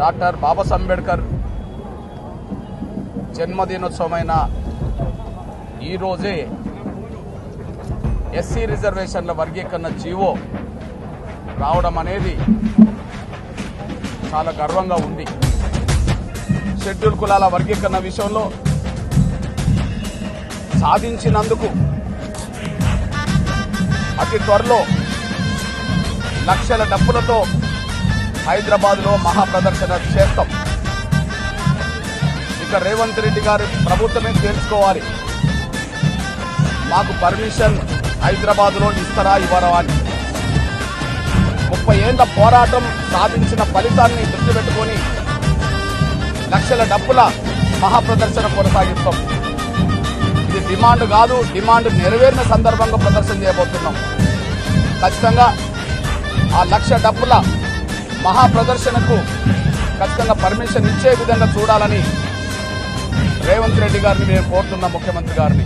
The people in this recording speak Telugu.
డాక్టర్ బాబాసాహెబ్ అంబేద్కర్ జన్మదినోత్సవమైన ఈరోజే ఎస్సీ రిజర్వేషన్ల వర్గీకరణ జీవో రావడం అనేది చాలా గర్వంగా ఉంది. షెడ్యూల్ కులాల వర్గీకరణ విషయంలో సాధించినందుకు అతి త్వరలో లక్షల డబ్బులతో హైదరాబాద్లో మహాప్రదర్శన చేస్తాం ఇక రేవంత్ రెడ్డి గారి ప్రభుత్వమే తెలుసుకోవాలి మాకు పర్మిషన్ హైదరాబాద్లో ఇస్తారా ఇవ్వరా అని. ముప్పై ఏళ్ళ పోరాటం సాధించిన ఫలితాన్ని దృష్టి పెట్టుకొని లక్షల డబ్బుల మహాప్రదర్శన కొనసాగిస్తాం. ఇది డిమాండ్ కాదు డిమాండ్ నెరవేరిన సందర్భంగా ప్రదర్శన చేయబోతున్నాం. ఖచ్చితంగా ఆ లక్ష డబ్బుల మహాప్రదర్శనకు ఖచ్చితంగా పర్మిషన్ ఇచ్చే విధంగా చూడాలని రేవంత్ రెడ్డి గారిని మేము కోరుతున్నాం ముఖ్యమంత్రి గారిని.